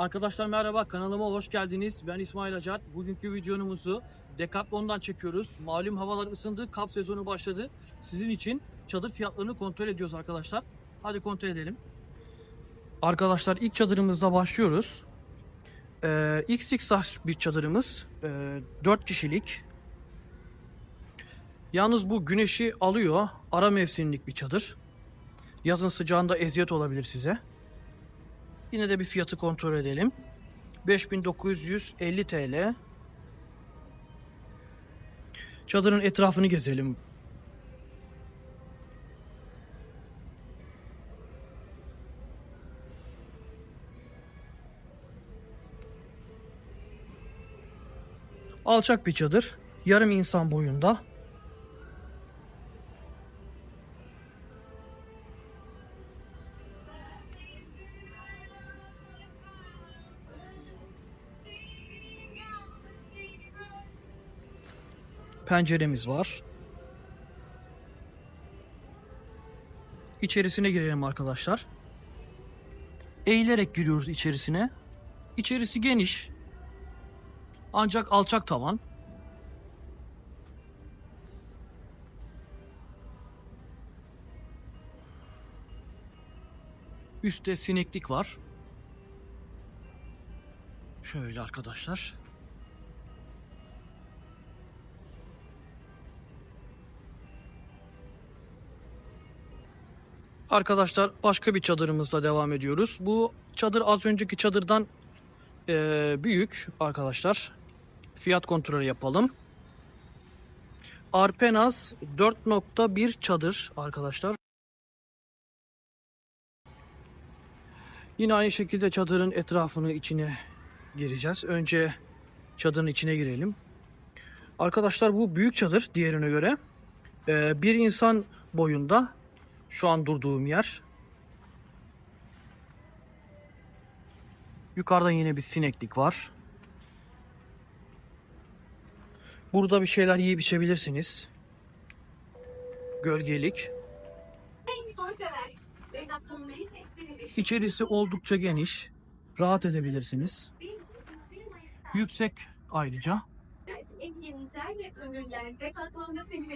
Arkadaşlar merhaba kanalıma hoş geldiniz. Ben İsmail Acar. Bugünkü videomuzu Decathlon'dan çekiyoruz. Malum havalar ısındı, kamp sezonu başladı. Sizin için çadır fiyatlarını kontrol ediyoruz arkadaşlar. Hadi kontrol edelim. Arkadaşlar ilk çadırımızla başlıyoruz. Ee, XXL bir çadırımız. Ee, 4 kişilik. Yalnız bu güneşi alıyor. Ara mevsimlik bir çadır. Yazın sıcağında eziyet olabilir size. Yine de bir fiyatı kontrol edelim. 5950 TL. Çadırın etrafını gezelim. Alçak bir çadır. Yarım insan boyunda. Penceremiz var. İçerisine girelim arkadaşlar. Eğilerek giriyoruz içerisine. İçerisi geniş. Ancak alçak tavan. Üstte sineklik var. Şöyle arkadaşlar. Arkadaşlar başka bir çadırımızla devam ediyoruz. Bu çadır az önceki çadırdan eee, büyük arkadaşlar. Fiyat kontrolü yapalım. Arpenaz 4.1 çadır arkadaşlar. Yine aynı şekilde çadırın etrafını içine gireceğiz. Önce çadırın içine girelim. Arkadaşlar bu büyük çadır diğerine göre. Eee, bir insan boyunda şu an durduğum yer. Yukarıda yine bir sineklik var. Burada bir şeyler yiyip içebilirsiniz. Gölgelik. İçerisi oldukça geniş. Rahat edebilirsiniz. Yüksek ayrıca. Etkinlikler ve ödüller Decathlon'da seni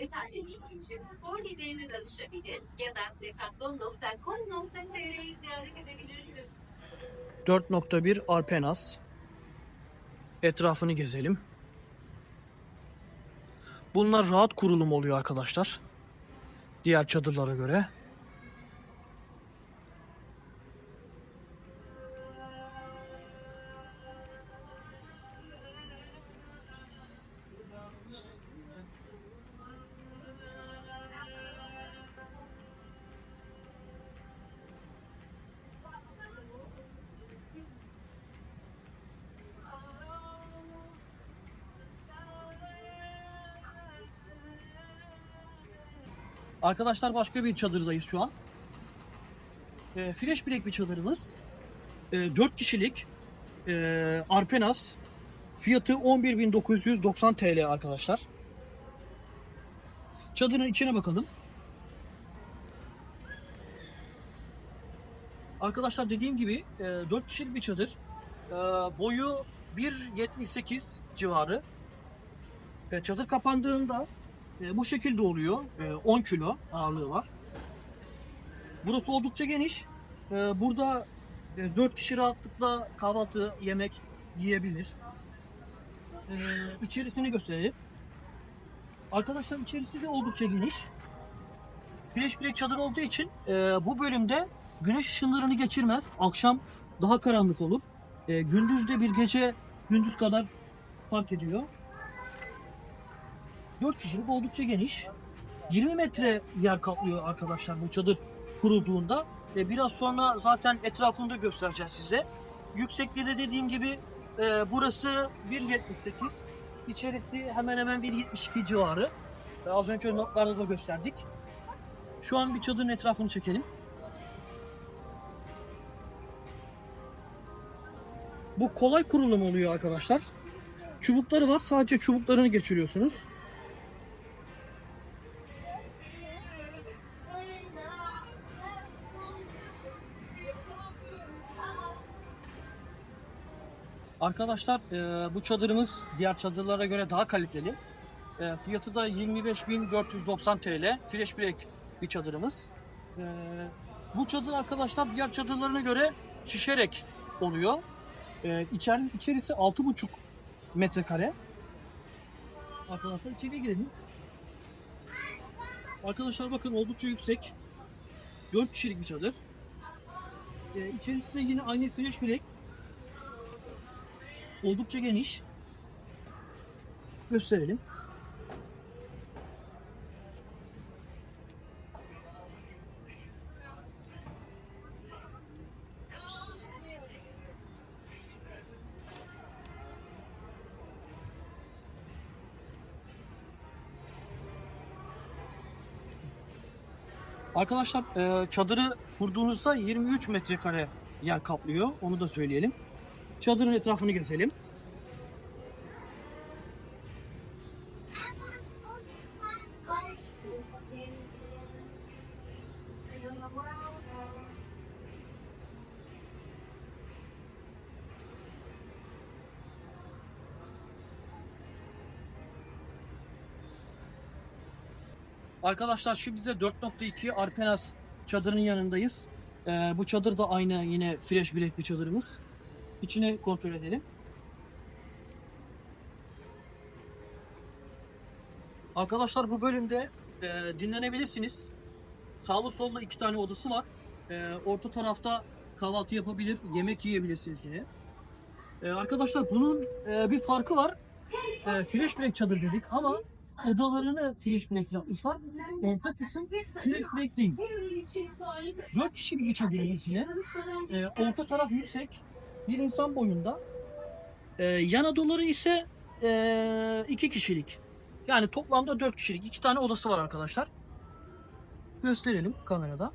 Detaylı bilgi için spor liderine danışabilir ya da decathlon.com.tr'yi ziyaret edebilirsin. 4.1 Arpenas. Etrafını gezelim. Bunlar rahat kurulum oluyor arkadaşlar. Diğer çadırlara göre. Arkadaşlar başka bir çadırdayız şu an. E, fresh bilek bir çadırımız. E, 4 kişilik e, Arpenas. Fiyatı 11.990 TL arkadaşlar. Çadırın içine bakalım. Arkadaşlar dediğim gibi e, 4 kişilik bir çadır. E, boyu 1.78 civarı. E, çadır kapandığında e, bu şekilde oluyor. E, 10 kilo ağırlığı var. Burası oldukça geniş. E, burada e, 4 kişi rahatlıkla kahvaltı, yemek yiyebilir. E, içerisini gösterelim. Arkadaşlar içerisi de oldukça geniş. Güneş bilek çadır olduğu için e, bu bölümde güneş ışınlarını geçirmez. Akşam daha karanlık olur. E, gündüz de bir gece gündüz kadar fark ediyor. 4 kişilik oldukça geniş. 20 metre yer kaplıyor arkadaşlar bu çadır kurulduğunda. E, biraz sonra zaten etrafını da göstereceğiz size. Yüksekliği de dediğim gibi e, burası 1.78. İçerisi hemen hemen 1.72 civarı. Ve az önce notlarda da gösterdik. Şu an bir çadırın etrafını çekelim. Bu kolay kurulum oluyor arkadaşlar. Çubukları var. Sadece çubuklarını geçiriyorsunuz. Arkadaşlar e, bu çadırımız diğer çadırlara göre daha kaliteli. E, fiyatı da 25.490 TL. Fresh break bir çadırımız. E, bu çadır arkadaşlar diğer çadırlarına göre şişerek oluyor. E, içeri, içerisi 6,5 metrekare. Arkadaşlar içeriye girelim. Arkadaşlar bakın oldukça yüksek. 4 kişilik bir çadır. E, içerisinde yine aynı fresh break. Oldukça geniş. Gösterelim. Arkadaşlar e, çadırı kurduğunuzda 23 metrekare yer kaplıyor. Onu da söyleyelim. Çadırın etrafını gezelim. Arkadaşlar şimdi de 4.2 Arpenas çadırın yanındayız. Ee, bu çadır da aynı yine fresh bilek bir çadırımız. İçine kontrol edelim. Arkadaşlar bu bölümde e, dinlenebilirsiniz. Sağlı sollu iki tane odası var. E, orta tarafta kahvaltı yapabilir, yemek yiyebilirsiniz yine. E, arkadaşlar bunun e, bir farkı var. E, fresh bilek çadır dedik ama odalarını fresh bilek yapmışlar. Orta kısım fresh bilek değil. 4 kişilik bir çadırımız yine. E, orta taraf yüksek. Bir insan boyunda. E, yan odaları ise e, iki kişilik. Yani toplamda 4 kişilik. iki tane odası var arkadaşlar. Gösterelim kamerada.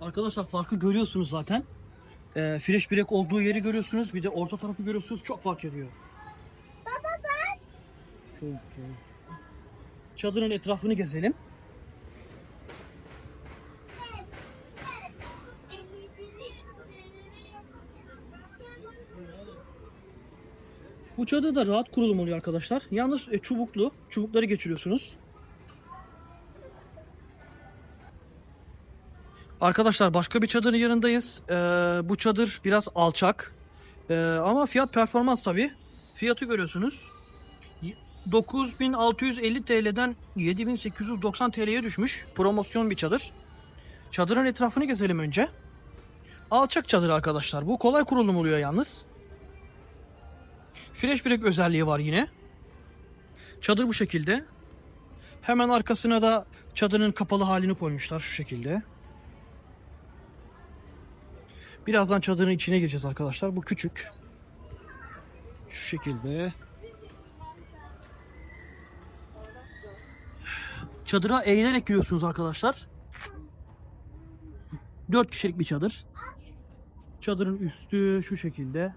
Arkadaşlar farkı görüyorsunuz zaten. E, fresh bilek olduğu yeri görüyorsunuz. Bir de orta tarafı görüyorsunuz. Çok fark ediyor. Şöyle. Çadırın etrafını gezelim. Bu çadır da rahat kurulum oluyor arkadaşlar. Yalnız e, çubuklu. Çubukları geçiriyorsunuz. Arkadaşlar başka bir çadırın yanındayız. Ee, bu çadır biraz alçak. Ee, ama fiyat performans tabi. Fiyatı görüyorsunuz. 9650 TL'den 7890 TL'ye düşmüş. Promosyon bir çadır. Çadırın etrafını gezelim önce. Alçak çadır arkadaşlar. Bu kolay kurulum oluyor yalnız. Fresh break özelliği var yine. Çadır bu şekilde. Hemen arkasına da çadırın kapalı halini koymuşlar şu şekilde. Birazdan çadırın içine gireceğiz arkadaşlar. Bu küçük. Şu şekilde. Çadıra eğilerek giriyorsunuz arkadaşlar. 4 kişilik bir çadır. Çadırın üstü şu şekilde.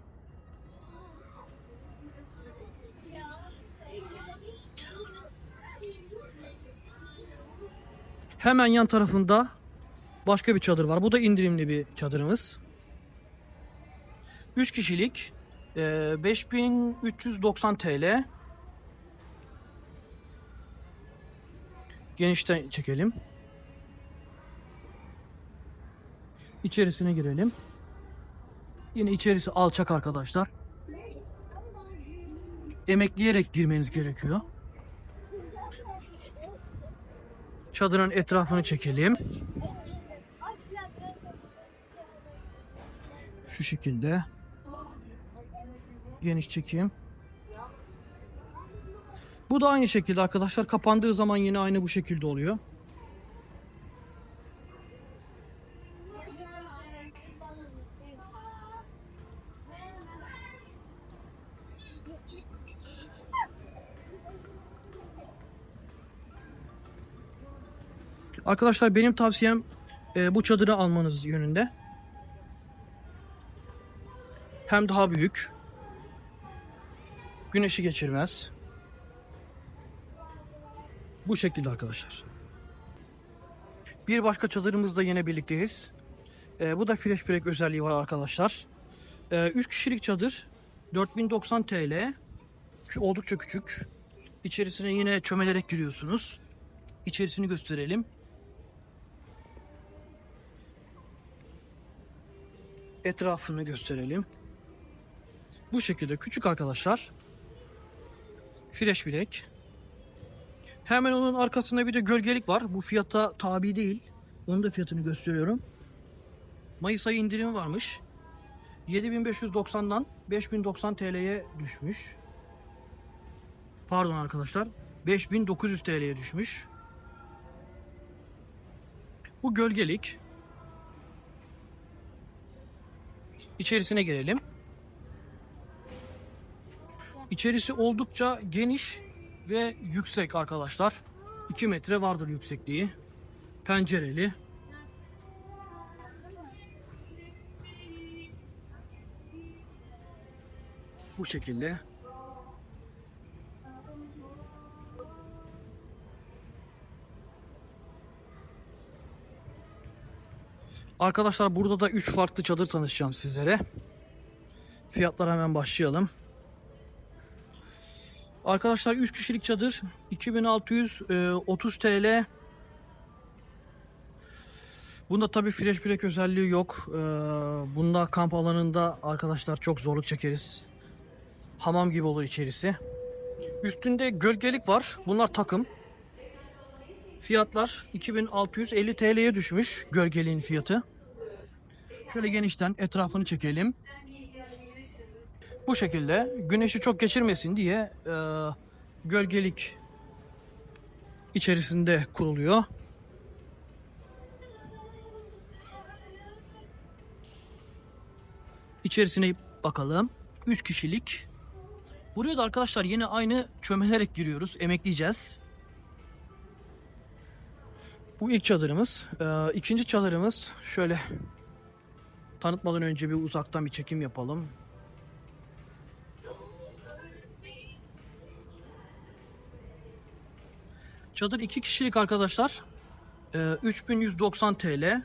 Hemen yan tarafında başka bir çadır var. Bu da indirimli bir çadırımız. 3 kişilik e, 5390 TL. Genişten çekelim. İçerisine girelim. Yine içerisi alçak arkadaşlar. Emekleyerek girmeniz gerekiyor. Çadırın etrafını çekelim. Şu şekilde. Geniş çekeyim. Bu da aynı şekilde arkadaşlar. Kapandığı zaman yine aynı bu şekilde oluyor. Arkadaşlar benim tavsiyem e, bu çadırı almanız yönünde. Hem daha büyük. Güneşi geçirmez. Bu şekilde arkadaşlar. Bir başka çadırımızda yine birlikteyiz. Ee, bu da fresh break özelliği var arkadaşlar. 3 kişilik çadır 4090 TL. Oldukça küçük. İçerisine yine çömelerek giriyorsunuz. İçerisini gösterelim. Etrafını gösterelim. Bu şekilde küçük arkadaşlar. Fresh bilek. Hemen onun arkasında bir de gölgelik var. Bu fiyata tabi değil. Onun da fiyatını gösteriyorum. Mayıs ayı indirimi varmış. 7590'dan 5090 TL'ye düşmüş. Pardon arkadaşlar. 5900 TL'ye düşmüş. Bu gölgelik. İçerisine girelim. İçerisi oldukça geniş ve yüksek arkadaşlar. 2 metre vardır yüksekliği. Pencereli. Bu şekilde. Arkadaşlar burada da 3 farklı çadır tanışacağım sizlere. Fiyatlara hemen başlayalım. Arkadaşlar 3 kişilik çadır 2630 TL. Bunda tabi fresh break özelliği yok. Ee, Bunda kamp alanında arkadaşlar çok zorluk çekeriz. Hamam gibi olur içerisi. Üstünde gölgelik var. Bunlar takım. Fiyatlar 2650 TL'ye düşmüş gölgeliğin fiyatı. Şöyle genişten etrafını çekelim. Bu şekilde güneşi çok geçirmesin diye e, gölgelik içerisinde kuruluyor. İçerisine bakalım. 3 kişilik. Buraya da arkadaşlar yine aynı çömelerek giriyoruz. Emekleyeceğiz. Bu ilk çadırımız. Ee, ikinci çadırımız şöyle tanıtmadan önce bir uzaktan bir çekim yapalım. Çadır iki kişilik arkadaşlar. Ee, 3190 TL.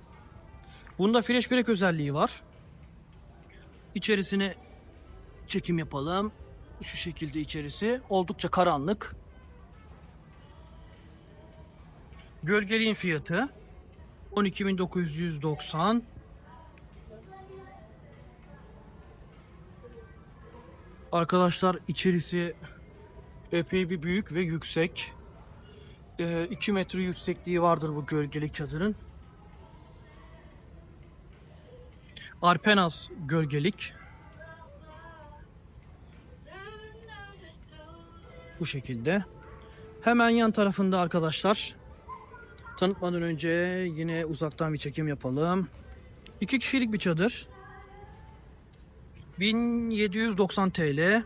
Bunda fresh break özelliği var. İçerisine çekim yapalım. Şu şekilde içerisi. Oldukça karanlık. Gölgeliğin fiyatı 12.990. Arkadaşlar içerisi epey bir büyük ve yüksek. 2 metre yüksekliği vardır bu gölgelik çadırın. Arpenaz gölgelik. Bu şekilde. Hemen yan tarafında arkadaşlar tanıtmadan önce yine uzaktan bir çekim yapalım. İki kişilik bir çadır. 1790 TL.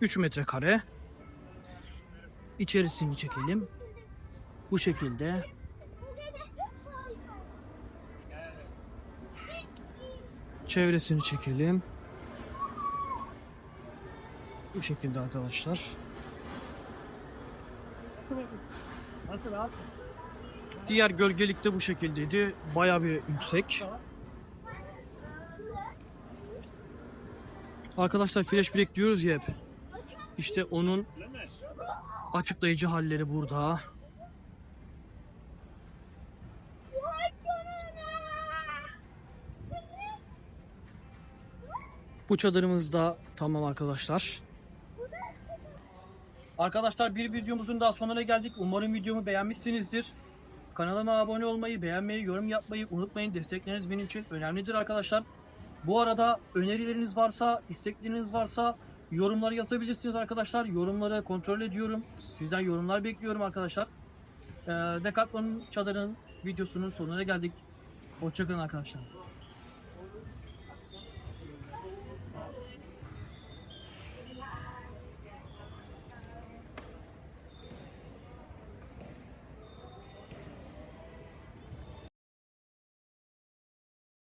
3 metrekare. İçerisini çekelim. Bu şekilde. Çevresini çekelim. Bu şekilde arkadaşlar. Diğer gölgelik de bu şekildeydi. Bayağı bir yüksek. Arkadaşlar flash break diyoruz ya hep. İşte onun açıklayıcı halleri burada. Bu çadırımız da tamam arkadaşlar. Arkadaşlar bir videomuzun daha sonuna geldik. Umarım videomu beğenmişsinizdir. Kanalıma abone olmayı, beğenmeyi, yorum yapmayı unutmayın. Destekleriniz benim için önemlidir arkadaşlar. Bu arada önerileriniz varsa, istekleriniz varsa yorumları yazabilirsiniz arkadaşlar. Yorumları kontrol ediyorum. Sizden yorumlar bekliyorum arkadaşlar. Ee, Decathlon çadırın videosunun sonuna geldik. Hoşçakalın arkadaşlar.